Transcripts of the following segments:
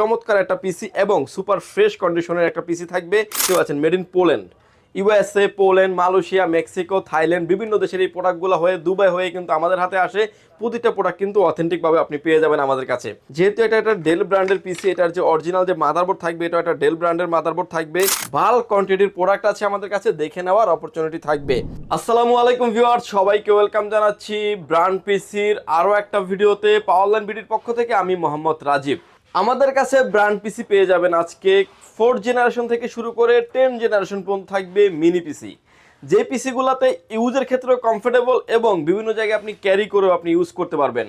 চমৎকার একটা পিসি এবং সুপার ফ্রেশ কন্ডিশনের একটা পিসি থাকবে। কেউ আছেন made in Poland USA Poland Malaysia Mexico Thailand বিভিন্ন দেশের এই প্রোডাক্টগুলো হয়ে দুবাই হয়ে কিন্তু আমাদের হাতে আসে। প্রতিটা প্রোডাক্ট কিন্তু অথেন্টিকভাবে আপনি পেয়ে যাবেন আমাদের কাছে। যেহেতু এটা একটা ডেল ব্র্যান্ডের পিসি এটার যে অরিজিনাল যে মাদারবোর্ড থাকবে, এটা একটা ডেল ব্র্যান্ডের মাদারবোর্ড থাকবে। ভালো কোয়ান্টিটির প্রোডাক্ট আছে আমাদের কাছে, দেখে নেওয়ার অপরচুনিটি থাকবে। আসসালামু আলাইকুম ভিউয়ার্স সবাইকে ওয়েলকাম জানাচ্ছি ব্র্যান্ড পিসির আরও একটা ভিডিওতে পাওয়ারল্যান্ড বিডির পক্ষ থেকে আমি মোহাম্মদ রাজীব। আমাদের কাছে ব্র্যান্ড পিসি পেয়ে যাবেন আজকে ফোর্থ জেনারেশন থেকে শুরু করে টেন জেনারেশন পর্যন্ত থাকবে মিনি পিসি যে পিসিগুলোতে ইউজের ক্ষেত্রে কমফোর্টেবল এবং বিভিন্ন জায়গায় আপনি ক্যারি করেও আপনি ইউজ করতে পারবেন।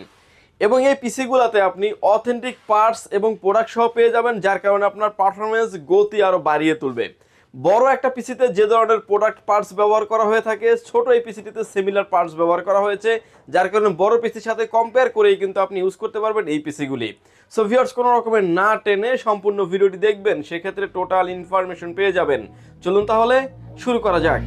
এবং এই পিসিগুলোতে আপনি অথেন্টিক পার্টস এবং প্রোডাক্ট সহ পেয়ে যাবেন, যার কারণে আপনার পারফরমেন্স গতি আরও বাড়িয়ে তুলবে। বড় একটা পিসিতে যে ধরনের প্রোডাক্ট পার্টস ব্যবহার করা হয়ে থাকে, ছোট এই পিসিটিতে সিমিলার পার্টস ব্যবহার করা হয়েছে, যার কারণে বড় পিসির সাথে কম্পেয়ার করেই কিন্তু আপনি ইউজ করতে পারবেন এই পিসিগুলি। সো ভিউয়ার্স কোনো রকমের না টেনে সম্পূর্ণ ভিডিওটি দেখবেন, সেক্ষেত্রে টোটাল ইনফরমেশন পেয়ে যাবেন। চলুন তাহলে শুরু করা যাক।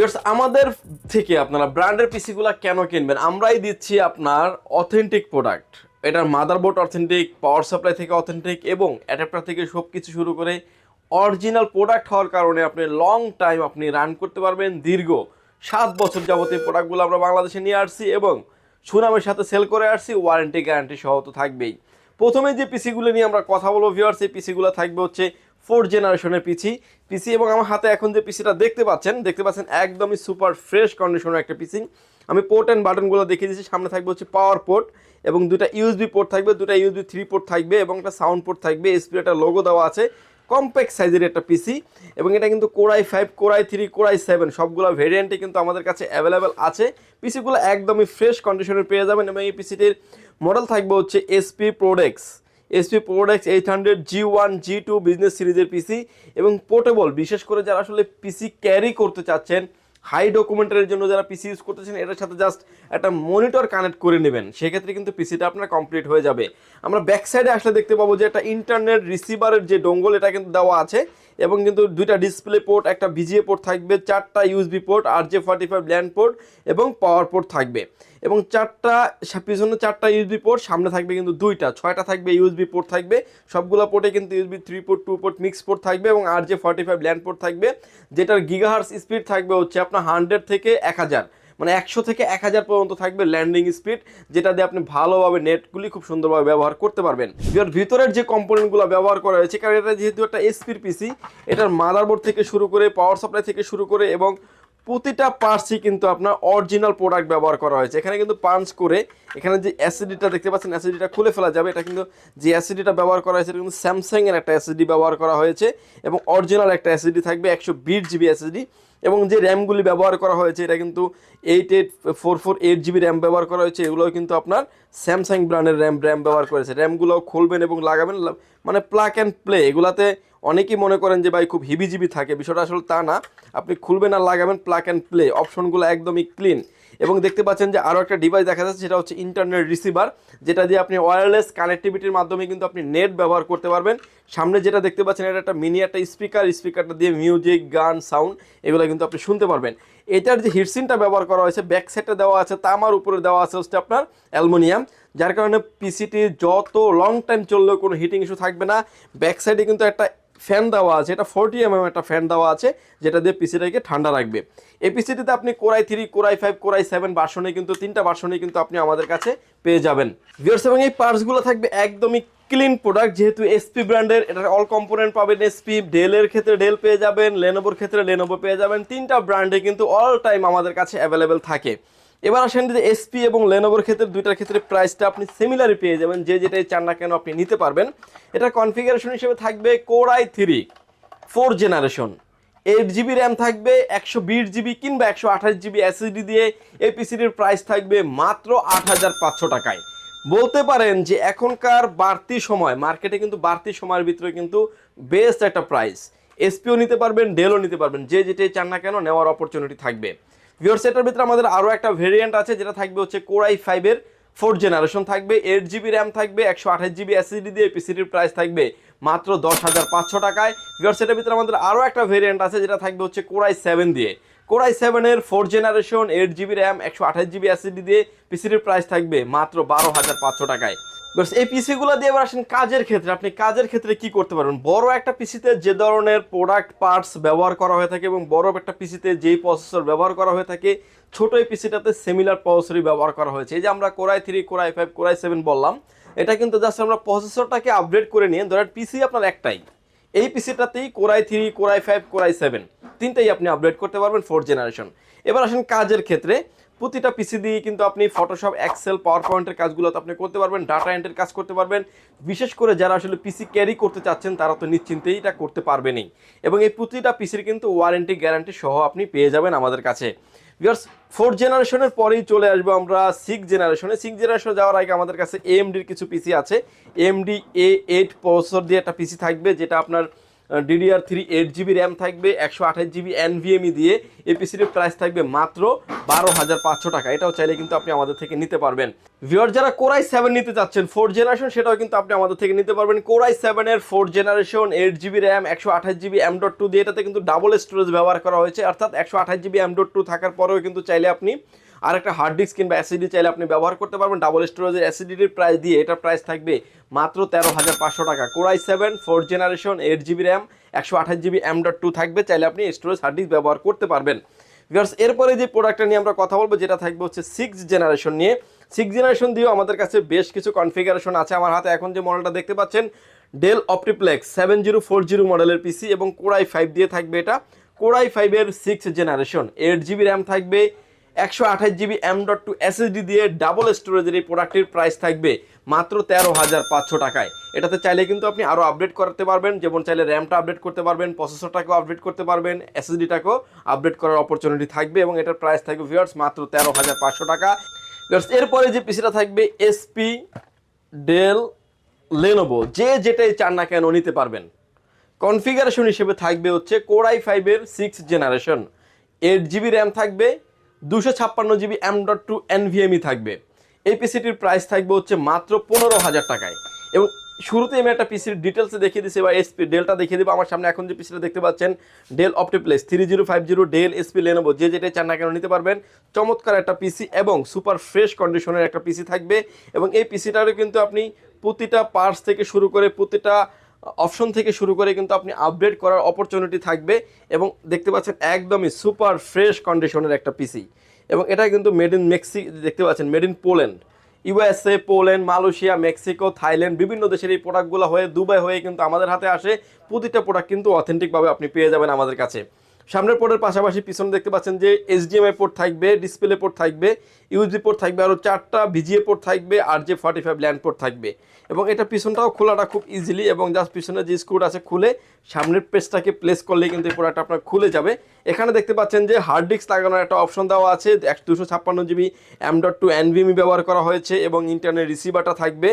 ভিউয়ার্স আমাদের থেকে আপনারা ব্র্যান্ডের পিসিগুলো কেন কিনবেন? আমরাই দিচ্ছি আপনার অথেন্টিক প্রোডাক্ট এটার মাদারবোর্ড অথেন্টিক পাওয়ার সাপ্লাই থেকে অথেন্টিক এবং অ্যাডাপ্টার থেকে সব কিছু শুরু করে অরিজিনাল প্রোডাক্ট হওয়ার কারণে আপনি লং টাইম আপনি রান করতে পারবেন। দীর্ঘ সাত বছর যাবতীয় প্রোডাক্টগুলো আমরা বাংলাদেশে নিয়ে আসছি এবং সুনামের সাথে সেল করে আসছি। ওয়ারেন্টি গ্যারান্টি সহ তো থাকবেই। প্রথমে যে পিসিগুলো নিয়ে আমরা কথা বলব ভিউয়ার্স এই পিসিগুলো থাকবে হচ্ছে ফোর্থ জেনারেশনের পিসি। পিসি এবং আমার হাতে এখন যে পিসিটা দেখতে পাচ্ছেন দেখতে পাচ্ছেন একদমই সুপার ফ্রেশ কন্ডিশনের একটা পিসি। আমি পোর্ট অ্যান্ড বাটনগুলো দেখিয়ে দিচ্ছি সামনে থাকবে হচ্ছে পাওয়ার পোর্ট এবং দুটা ইউএসবি পোর্ট থাকবে দুটা ইউএসবি থ্রি পোর্ট থাকবে এবং একটা সাউন্ড পোর্ট থাকবে এসপি একটা লোগো দেওয়া আছে কম্প্যাক্ট সাইজের একটা পিসি এবং এটা কিন্তু core i five core i three core i seven সবগুলো ভেরিয়েন্টে কিন্তু আমাদের কাছে অ্যাভেলেবেল আছে। পিসিগুলো একদমই ফ্রেশ কন্ডিশনে পেয়ে যাবেন এবং এই পিসিটির মডেল থাকবে হচ্ছে SP ProDesk SP products eight hundred G one G two business সিরিজের পিসি এবং পোর্টেবল বিশেষ করে যারা আসলে পিসি ক্যারি করতে চাচ্ছেন হাই ডকুমেন্টারের জন্য যারা পিসি ইউজ করতেছেন, এটার সাথে জাস্ট একটা মনিটর কানেক্ট করে নেবেন। সেক্ষেত্রে কিন্তু পিসিটা আপনার কমপ্লিট হয়ে যাবে। আমরা ব্যাক সাইডে আসলে দেখতে পাবো যে একটা ইন্টারনেট রিসিভারের যে ডোঙ্গল এটা কিন্তু দেওয়া আছে। এবং কিন্তু দুইটা ডিসপ্লে পোর্ট একটা ভিজিএ পোর্ট থাকবে, চারটা USB port R J forty five LAN port এবং পাওয়ার পোর্ট থাকবে। এবং চারটা পিছনে চারটা ইউএসবি পোর্ট সামনে থাকবে কিন্তু দুইটা, ছয়টা থাকবে ইউএসবি পোর্ট থাকবে, সবগুলো পোর্টে কিন্তু USB three port two port mix port থাকবে এবং R J forty five LAN port থাকবে, যেটার গিগাহার্স স্পিড থাকবে হচ্ছে আপনার হান্ড্রেড থেকে এক হাজার। মানে একশো থেকে এক হাজার পর্যন্ত থাকবে ল্যান্ডিং স্পিড যেটা দিয়ে আপনি ভালোভাবে নেটগুলি খুব সুন্দরভাবে ব্যবহার করতে পারবেন। এর ভিতরের যে কম্পোনেন্টগুলো ব্যবহার করা হয়েছে, কারণ এটা যেহেতু একটা এসপির পিসি এটার মাদারবোর্ড থেকে শুরু করে পাওয়ার সাপ্লাই থেকে শুরু করে এবং প্রতিটা পার্টসই কিন্তু আপনার অরিজিনাল প্রোডাক্ট ব্যবহার করা হয়েছে। এখানে কিন্তু পাঞ্চ করে, এখানে যে অ্যাসিডিটা দেখতে পাচ্ছেন অ্যাসিডিটা খুলে ফেলা যাবে। এটা কিন্তু যে অ্যাসিডিটা ব্যবহার করা হয়েছে, এটা কিন্তু স্যামসাংয়ের একটা অ্যাসিডি ব্যবহার করা হয়েছে এবং অরিজিনাল একটা অ্যাসিডি থাকবে, একশো বিশ জিবি অ্যাসিডি এবং যে র্যামগুলি ব্যবহার করা হয়েছে, এটা কিন্তু eight eight four four eight GB RAM ব্যবহার করা হয়েছে, এগুলোও কিন্তু আপনার স্যামসাং ব্র্যান্ডের র্যাম র্যাম ব্যবহার করেছে। র্যামগুলোও খুলবেন এবং লাগাবেন মানে প্লাক অ্যান্ড প্লে এগুলাতে অনেকেই মনে করেন যে ভাই খুব হিবিজিবি থাকে, বিষয়টা আসলে তা না। আপনি খুলবেন আর লাগাবেন প্লাক অ্যান্ড প্লে অপশনগুলো একদমই ক্লিন এবং দেখতে পাচ্ছেন যে আরও একটা ডিভাইস দেখা যাচ্ছে, সেটা হচ্ছে ইন্টারনেট রিসিভার যেটা দিয়ে আপনি ওয়্যারলেস কানেক্টিভিটির মাধ্যমে কিন্তু আপনি নেট ব্যবহার করতে পারবেন। সামনে যেটা দেখতে পাচ্ছেন, এটা একটা মিনি একটা স্পিকার স্পিকারটা দিয়ে মিউজিক গান সাউন্ড এগুলো কিন্তু আপনি শুনতে পারবেন। এটার যে হিটসিনটা ব্যবহার করা হয়েছে ব্যাক সাইডে দেওয়া আছে, তামার উপরে দেওয়া আছে হচ্ছে আপনার অ্যালুমিনিয়াম, যার কারণে পিসিটি যত লং টাইম চললেও কোনো হিটিং ইস্যু থাকবে না। ব্যাক সাইডে কিন্তু একটা ফ্যান দেওয়া আছে, এটা ফোরটি এম একটা ফ্যান দেওয়া আছে, যেটা দিয়ে পিসিটাকে ঠান্ডা রাখবে। এই পিসিটিতে আপনি core i three core i five core i seven বাসনে কিন্তু, তিনটা বাসনে কিন্তু আপনি আমাদের কাছে পেয়ে যাবেন। ভিউয়ার্স এবং এই পার্টসগুলো থাকবে একদমই ক্লিন প্রোডাক্ট যেহেতু এসপি ব্র্যান্ডের এটার অল কম্পোনেন্ট পাবেন এসপি ডেলের ক্ষেত্রে ডেল পেয়ে যাবেন লেনোভোর ক্ষেত্রে লেনোভো পেয়ে যাবেন, তিনটা ব্র্যান্ডে কিন্তু অল টাইম আমাদের কাছে অ্যাভেলেবেল থাকে। এবার আসেন যে এসপি এবং লেনোভোর ক্ষেত্রে দুইটার ক্ষেত্রে প্রাইসটা আপনি সিমিলারই পেয়ে যাবেন, যে যেটাই চান না কেন আপনি নিতে পারবেন। এটা কনফিগারেশন হিসেবে থাকবে core i three four generation eight GB RAM থাকবে, একশো বিশ জিবি কিংবা একশো আঠাশ জিবি এসএসডি দিয়ে এই প্রাইস থাকবে মাত্র আট হাজার পাঁচশো টাকায়। বলতে পারেন যে এখনকার বাড়তি সময় মার্কেটে কিন্তু বাড়তি সময়ের ভিতরে কিন্তু বেস্ট একটা প্রাইস এসপিও নিতে পারবেন ডেলও নিতে পারবেন, যে যেটাই চান না কেন নেওয়ার অপরচুনিটি থাকবে। ভিওর সেটার ভিতরে আমাদের আরও একটা ভেরিয়েন্ট আছে, যেটা থাকবে হচ্ছে কোরাই ফাইভের ফোর জেনারেশন থাকবে। এইট জিবি র্যাম থাকবে, একশো আঠাশ জিবি এসএসডি দিয়ে পিসিটির প্রাইস থাকবে মাত্র দশ হাজার পাঁচশো টাকায়। ভিওর সেটার ভিতরে আমাদের আরও একটা ভেরিয়েন্ট আছে, যেটা থাকবে হচ্ছে কোরাই সেভেন দিয়ে। কোরাই সেভেনের four generation eight GB RAM একশো আঠাশ জিবি এসএসডি দিয়ে পিসিটির প্রাইস থাকবে মাত্র বারো হাজার পাঁচশো টাকায়। এই পিসিগুলো দিয়ে এবার আসেন কাজের ক্ষেত্রে, আপনি কাজের ক্ষেত্রে কি করতে পারবেন? বড় একটা পিসিতে যে ধরনের প্রোডাক্ট পার্টস ব্যবহার করা হয়ে থাকে এবং বড় একটা পিসিতে যেই প্রসেসর ব্যবহার করা হয়ে থাকে, ছোট এই পিসিটাতে সিমিলার প্রসেসরই ব্যবহার করা হয়েছে। এই যে আমরা core i three core i five core i seven বললাম, এটা কিন্তু জাস্ট আমরা প্রসেসরটাকে আপডেট করে নিয়ে, ধরেন পিসি আপনার একটাই। এই পিসিটাতেই core i three core i five core i seven তিনটাই আপনি আপডেট করতে পারবেন ফোর্থ জেনারেশন এবার আসেন কাজের ক্ষেত্রে প্রতিটা পিসি দিয়ে কিন্তু আপনি ফটোশপ এক্সেল পাওয়ার পয়েন্টের কাজগুলো তো আপনি করতে পারবেন ডাটা এন্ট্রির কাজ করতে পারবেন। বিশেষ করে যারা আসলে পিসি ক্যারি করতে চাচ্ছেন, তারা তো নিশ্চিন্তেই এটা করতে পারবেনই। এবং এই প্রতিটা পিসির কিন্তু ওয়ারেন্টি গ্যারান্টি সহ আপনি পেয়ে যাবেন আমাদের কাছে। বিকজ ফোর্থ জেনারেশনের পরেই চলে আসব আমরা সিক্স জেনারেশনে সিক্স জেনারেশনে যাওয়ার আগে আমাদের কাছে এমডির কিছু পিসি আছে। এমডি এ এইট প্রসেসর দিয়ে একটা পিসি থাকবে, যেটা আপনার DDR three eight GB RAM থাকবে, একশো আঠাশ জিবি এনভিএমই দিয়ে। এই পিসির প্রাইস থাকবে মাত্র বারো হাজার পাঁচশো টাকা। এটাও চাইলে কিন্তু আপনি আমাদের থেকে নিতে পারবেন। ভিওর যারা কোরাই সেভেন নিতে চাচ্ছেন ফোর্থ জেনারেশন সেটাও কিন্তু আপনি আমাদের থেকে নিতে পারবেন। কোরাই সেভেনের fourth generation eight GB RAM একশো আঠাশ জিবি এম ডট টু দিয়ে। এটাতে কিন্তু ডাবল স্টোরেজ ব্যবহার করা হয়েছে। অর্থাৎ একশো আঠাশ জিবি এম ডট টু থাকার পরেও কিন্তু চাইলে আপনি আর একটা হার্ড ডিস্ক কিংবা এসিডি চাইলে আপনি ব্যবহার করতে পারবেন। ডাবল স্টোরেজের এসিডির প্রাইস দিয়ে এটার প্রাইস থাকবে মাত্র তেরো হাজার পাঁচশো টাকা। Core i seven fourth generation eight GB RAM একশো আঠাশ জিবি এম ডট টু থাকবে। চাইলে আপনি স্টোরেজ হার্ড ডিস্ক ব্যবহার করতে পারবেন। বিকজ এরপরে যে প্রোডাক্টটা নিয়ে আমরা কথা বলব, যেটা থাকবে হচ্ছে সিক্স জেনারেশন নিয়ে। সিক্স জেনারেশন দিয়েও আমাদের কাছে বেশ কিছু কনফিগারেশন আছে। আমার হাতে এখন যে মডেলটা দেখতে পাচ্ছেন Dell OptiPlex seven zero four zero মডেলের পিসি এবং কোরাই ফাইভ দিয়ে থাকবে এটা। কোরাই ফাইভের six generation eight GB RAM থাকবে। একশো আঠাশ GB M dot two SSD দিয়ে ডাবল স্টোরেজের এই প্রোডাক্টের প্রাইস থাকবে মাত্র তেরো হাজার পাঁচশো টাকায়। এটাতে চাইলে কিন্তু আপনি আরও আপডেট করতে পারবেন, যেমন চাইলে র্যামটা আপডেট করতে পারবেন প্রসেসরটাকেও আপডেট করতে পারবেন এসএসডিটাকেও আপডেট করার অপরচুনিটি থাকবে এবং এটার প্রাইস থাকবে ভিউয়ার্স মাত্র তেরো হাজার পাঁচশো টাকা। ভিউয়ার্স এরপরে যে পিসিটা থাকবে এসপি ডেল লেনোভো যে যেটাই চান না কেন নিতে পারবেন। কনফিগারেশন হিসেবে থাকবে হচ্ছে কোরাই ফাইভের six generation eight GB RAM থাকবে দুশো ছাপ্পান্ন GB M dot two NVMe থাকবে। এই পিসিটির প্রাইস থাকবে হচ্ছে মাত্র পনেরো হাজার টাকায়। এবং শুরুতে আমি একটা পিসির ডিটেলসে দেখিয়ে দিচ্ছি বা এসপি ডেলটা দেখিয়ে দেবো। আমার সামনে এখন যে পিসিটা দেখতে পাচ্ছেন Dell OptiPlex three zero five zero Dell SP Lenovo যে যেটাই চান না কেন নিতে পারবেন। চমৎকার একটা পিসি এবং সুপার ফ্রেশ কন্ডিশনের একটা পিসি থাকবে। এবং এই পিসিটারও কিন্তু আপনি প্রতিটা পার্টস থেকে শুরু করে প্রতিটা অপশন থেকে শুরু করে কিন্তু আপনি আপডেট করার অপরচুনিটি থাকবে এবং দেখতে পাচ্ছেন একদমই সুপার ফ্রেশ কন্ডিশনের একটা পিসি এবং এটা কিন্তু মেড ইন মেক্সি দেখতে পাচ্ছেন made in Poland USA Poland Malaysia Mexico Thailand বিভিন্ন দেশের এই প্রোডাক্টগুলো হয়ে দুবাই হয়ে কিন্তু আমাদের হাতে আসে। প্রতিটা প্রোডাক্ট কিন্তু অথেন্টিকভাবে আপনি পেয়ে যাবেন আমাদের কাছে। সামনের পোর্টের পাশাপাশি পিছনে দেখতে পাচ্ছেন যে এইচডিএমআই পোর্ট থাকবে, ডিসপ্লে পোর্ট থাকবে ইউজি পোর্ট থাকবে আরও চারটা ভিজিএ পোর্ট থাকবে, আর যে ফর্টি ফাইভ ল্যান্ড পোর্ট থাকবে। এবং এটা পিছনটাও খোলাটা খুব ইজিলি এবং জাস্ট পিছনে যে স্ক্রুট আছে খুলে সামনের পেজটাকে প্লেস করলে কিন্তু এই প্রোডাক্ট আপনার খুলে যাবে। এখানে দেখতে পাচ্ছেন যে হার্ড ডিস্ক লাগানোর একটা অপশন দেওয়া আছে, এক দুশো ছাপ্পান্ন GB M dot two NVMe ব্যবহার করা হয়েছে এবং ইন্টারনেট রিসিভারটা থাকবে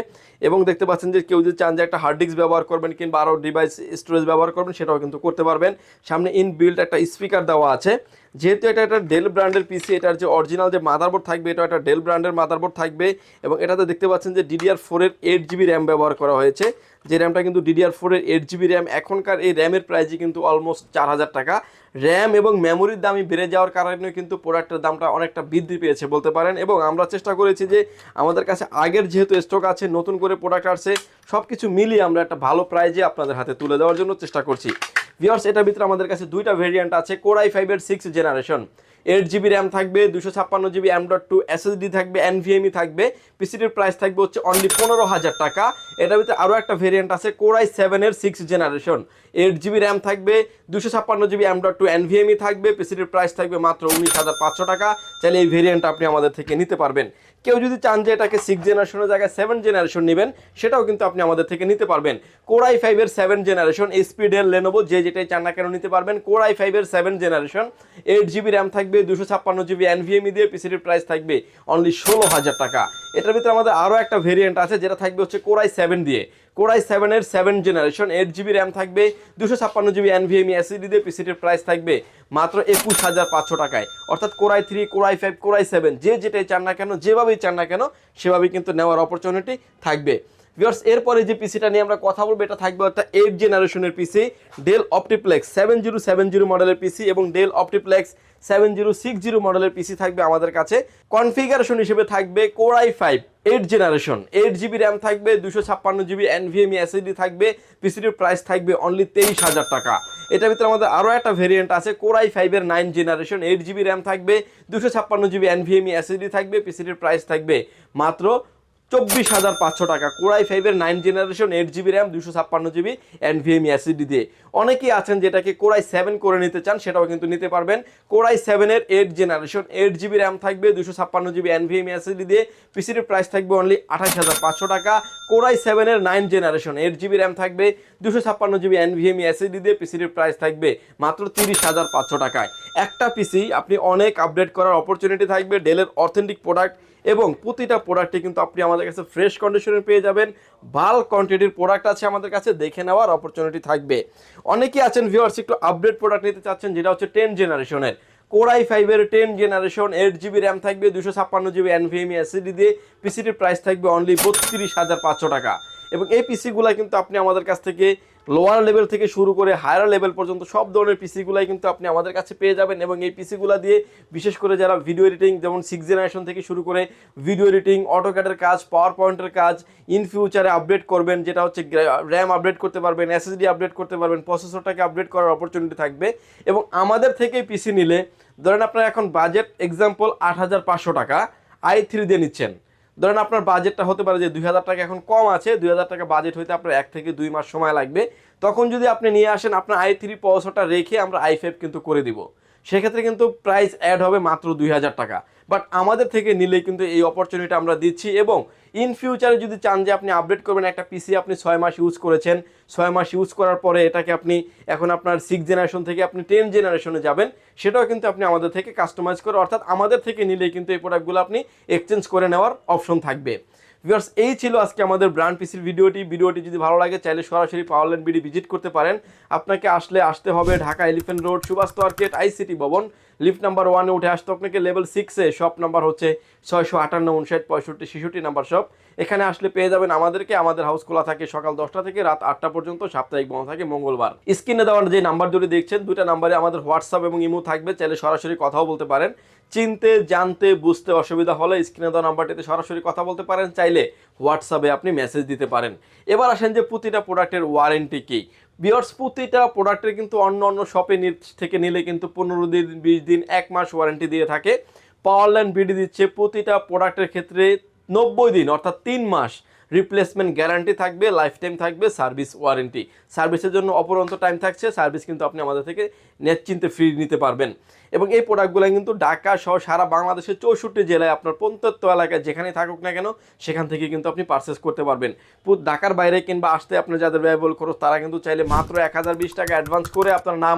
এবং দেখতে পাচ্ছেন যে কেউ যদি চান যে একটা হার্ড ডিস্ক ব্যবহার করবেন কিংবা আরও ডিভাইস স্টোরেজ ব্যবহার করবেন সেটাও কিন্তু করতে পারবেন। সামনে ইন বিল্ড একটা স্পিকার দেওয়া আছে যেহেতু এটা একটা ডেল ব্র্যান্ডের পিসি এটার যে অরিজিনাল যে মাদারবোর্ড থাকবে এটা একটা ডেল ব্র্যান্ডের মাদারবোর্ড থাকবে এবং এটাতে দেখতে পাচ্ছেন যে ডিডিআর ফোরের এইট জিবি র্যাম ব্যবহার করা হয়েছে। যে র্যামটা কিন্তু ডিডিআর ফোরের এইট জিবি র্যাম এখনকার এই র্যামের প্রাইসই কিন্তু অলমোস্ট চার হাজার টাকা। র্যাম এবং মেমোরির দামই বেড়ে যাওয়ার কারণে কিন্তু প্রোডাক্টের দামটা অনেকটা বৃদ্ধি পেয়েছে বলতে পারেন এবং আমরা চেষ্টা করেছি যে আমাদের কাছে আগের যেহেতু স্টক আছে, নতুন করে প্রোডাক্ট আসছে সব কিছু মিলিয়ে আমরা একটা ভালো প্রাইজে আপনাদের হাতে তুলে দেওয়ার জন্য চেষ্টা করছি। ভিওর্স এটার ভিতরে আমাদের কাছে দুইটা ভেরিয়েন্ট আছে কোরাই ফাইভের six generation eight GB RAM থাকবে দুশো ছাপ্পান্ন GB M dot two SSD থাকবে এনভিএমই থাকবে পিসিটির প্রাইস থাকবে হচ্ছে অনলি পনেরো হাজার টাকা। এটার ভিতরে আরও একটা ভেরিয়েন্ট আছে কোরাই সেভেনের six generation eight GB RAM থাকবে দুশো ছাপ্পান্ন GB M dot two NVMe থাকবে পিসিটির প্রাইস থাকবে মাত্র উনিশ হাজার পাঁচশো টাকা। চাইলে এই ভেরিয়েন্টটা আপনি আমাদের থেকে নিতে পারবেন। কেউ যদি চান যে এটাকে সিক্স জেনারেশনের জায়গায় সেভেন জেনারেশন নেবেন, সেটাও কিন্তু আপনি আমাদের থেকে নিতে পারবেন। কোরাই ফাইভের সেভেন জেনারেশন স্পিডের লেনোভো যে যেটাই চান না কেন নিতে পারবেন কোরাই ফাইভের seven generation eight GB RAM থাকবে দুশো ছাপ্পান্ন জিবি এনভিএমই দিয়ে পিসিটির প্রাইস থাকবে অনলি ষোলো হাজার টাকা। এটার ভিতরে আমাদের আরও একটা ভেরিয়েন্ট আছে, যেটা থাকবে হচ্ছে কোরাই সেভেন দিয়ে। কোরাই সেভেনের seven generation eight GB RAM থাকবে, দুশো ছাপ্পান্ন জিবি এনভিএমই এসিডি দিয়ে পিসিটির প্রাইস থাকবে মাত্র একুশ হাজার পাঁচশো টাকায়। অর্থাৎ core i three core i five core i seven যে যেটাই চান না কেন, যেভাবেই চান না কেন, সেভাবেই কিন্তু নেওয়ার অপরচুনিটি থাকবে। ভিউয়ার্স এরপরে যে পিসিটা নিয়ে আমরা কথা বলব, এটা থাকবে অর্থাৎ এইট জেনারেশনের PC Dell OptiPlex seven zero seven zero মডেলের পিসি এবং Dell OptiPlex seven zero six zero মডেলের পিসি থাকবে আমাদের কাছে। কনফিগারেশন হিসেবে থাকবে core i five eight generation eight GB RAM থাকবে দুশো ছাপ্পান্ন জিবি এনভিএমই এসএসডি থাকবে পিসিডির প্রাইস থাকবে অনলি তেইশ হাজার টাকা। এটার ভিতরে আমাদের আরও একটা ভেরিয়েন্ট আছে কোরাই ফাইভের nine generation eight GB RAM থাকবে দুশো ছাপ্পান্ন জিবি এনভিএমই এসএসডি থাকবে পিসিটির প্রাইস থাকবে মাত্র চব্বিশ হাজার পাঁচশো টাকা। কোরাই ফাইভের nine generation eight GB RAM দুশো ছাপ্পান্ন জিবি এনভিএমই এসিডি দিয়ে অনেকেই আছেন যেটাকে কোরাই সেভেন করে নিতে চান, সেটাও কিন্তু নিতে পারবেন। কোরাই সেভেনের eight generation eight GB RAM থাকবে দুশো ছাপ্পান্ন জিবি এনভিএমই এসিডি দিয়ে পিসির প্রাইস থাকবে অনলি আঠাশ হাজার পাঁচশো টাকা। কোরাই সেভেনের nine generation eight GB RAM থাকবে দুশো ছাপ্পান্ন জিবি এনভিএমই এসিডি দিয়ে পিসির প্রাইস থাকবে মাত্র তিরিশ হাজার পাঁচশো টাকায়। একটা পিসি আপনি অনেক আপডেট করার অপরচুনিটি থাকবে ডেলের অথেন্টিক প্রোডাক্ট এবং প্রতিটা প্রোডাক্টে কিন্তু আপনি আমাদের কাছে ফ্রেশ কন্ডিশনে পেয়ে যাবেন। ভালো কোয়ান্টিটির প্রোডাক্ট আছে আমাদের কাছে, দেখে নেওয়ার অপরচুনিটি থাকবে। অনেকেই আছেন ভিউয়ার্স একটু আপডেট প্রোডাক্ট নিতে চাচ্ছেন, যেটা হচ্ছে টেন জেনারেশনের কোরাই ফাইভের ten generation eight GB RAM থাকবে, দুশো ছাপ্পান্ন জিবি এনভিএমই এসিডি দিয়ে পিসিটির প্রাইস থাকবে অনলি বত্রিশ হাজার পাঁচশো টাকা। এবং এই পিসিগুলো কিন্তু আপনি আমাদের কাছ থেকে লোয়ার লেভেল থেকে শুরু করে হায়ার লেভেল পর্যন্ত সব ধরনের পিসিগুলাই কিন্তু আপনি আমাদের কাছে পেয়ে যাবেন এবং এই পিসিগুলো দিয়ে বিশেষ করে যারা ভিডিও এডিটিং যেমন সিক্স জেনারেশন থেকে শুরু করে ভিডিও এডিটিং অটোক্যাডের কাজ পাওয়ার পয়েন্টের কাজ ইন ফিউচারে আপডেট করবেন, যেটা হচ্ছে র্যাম আপডেট করতে পারবেন এসএসডি আপডেট করতে পারবেন প্রসেসরটাকে আপডেট করার অপরচুনিটি থাকবে এবং আমাদের থেকে পিসি নিলে, ধরেন আপনার এখন বাজেট এক্সাম্পল আট হাজার পাঁচশো টাকা আই থ্রি দিয়ে নিচ্ছেন। ধরেন আপনার বাজেটটা হতে পারে যে দুই হাজার টাকা এখন কম আছে, দুই হাজার টাকা বাজেট হইতে আপনার এক থেকে দুই মাস সময় লাগবে। তখন যদি আপনি নিয়ে আসেন, আপনার আই থ্রি রেখে আমরা আই কিন্তু করে দিব। সেক্ষেত্রে কিন্তু প্রাইস অ্যাড হবে মাত্র দুই হাজার টাকা। বাট আমাদের থেকে নিলে কিন্তু এই অপরচুনিটি আমরা দিচ্ছি এবং ইন ফিউচারে যদি চান যে আপনি আপডেট করবেন, একটা পিসি আপনি ছয় মাস ইউজ করেছেন, ছয় মাস ইউজ করার পরে এটাকে আপনি এখন আপনার সিক্স জেনারেশন থেকে আপনি টেন জেনারেশনে যাবেন, সেটাও কিন্তু আপনি আমাদের থেকে কাস্টমাইজ করে, অর্থাৎ আমাদের থেকে নিলে কিন্তু এই প্রোডাক্টগুলো আপনি এক্সচেঞ্জ করে নেওয়ার অপশন থাকবে। ভিউয়ার্স এই ছিল আজকে আমাদের ব্র্যান্ড পিসির ভিডিওটি। ভিডিওটি যদি ভালো লাগে, চাইলে সরাসরি পাওয়ার পাওয়ারল্যান্ড বিডি ভিজিট করতে পারেন। আপনাকে আসলে আসতে হবে Dhaka elephant road Subhash market ICT Bhaban. Lift number ওয়ানে উঠে আসতে আপনাকে লেভেল সিক্সে শপ নাম্বার হচ্ছে ছয়শো আটান্ন, উনষাট, পঁয়ষট্টি, ছেষট্টি নাম্বার শপ এখানে আসলে পেয়ে যাবেন আমাদেরকে। আমাদের হাউস খোলা থাকে সকাল দশটা থেকে রাত আটটা পর্যন্ত, সাপ্তাহিক বন্ধ থাকে মঙ্গলবার। স্ক্রিনে দেওয়ার যে নাম্বার দুটি দেখছেন, দুইটা নাম্বারে আমাদের হোয়াটসঅ্যাপ এবং ইমো থাকবে। চাইলে সরাসরি কথাও বলতে পারেন। চিনতে, জানতে, বুঝতে অসুবিধা হলে স্ক্রিনে দেওয়া নাম্বারটিতে সরাসরি কথা বলতে পারেন। চাইলে হোয়াটসঅ্যাপে আপনি মেসেজ দিতে পারেন। এবার আসেন যে প্রতিটা প্রোডাক্টের ওয়ারেন্টি কী। বিয়ার্স প্রতিটা প্রোডাক্টের কিন্তু অন্য অন্য শপে থেকে নিলে কিন্তু পনেরো দিন, বিশ দিন, এক মাস ওয়ারেন্টি দিয়ে থাকে। পাওয়ারল্যান্ড বিডি দিচ্ছে, প্রতিটা প্রোডাক্টের ক্ষেত্রে নব্বই দিন, অর্থাৎ তিন মাস রিপ্লেসমেন্ট গ্যারান্টি থাকবে লাইফ টাইম থাকবে সার্ভিস ওয়ারেন্টি সার্ভিসের জন্য অপরন্ত টাইম থাকছে সার্ভিস কিন্তু আপনি আমাদের থেকে নিশ্চিন্তে ফ্রি নিতে পারবেন। এবং এই প্রোডাক্টগুলো কিন্তু ঢাকা সহ সারা বাংলাদেশের চৌষট্টি জেলায় আপনার প্রত্যন্ত এলাকায় যেখানেই থাকুক না কেন, সেখান থেকে কিন্তু আপনি পারচেস করতে পারবেন। পুরো ঢাকার বাইরে কিংবা আসতে আপনার যাদের ব্যয়বহুল খরচ, তারা কিন্তু চাইলে মাত্র এক হাজার বিশ টাকা অ্যাডভান্স করে আপনার নাম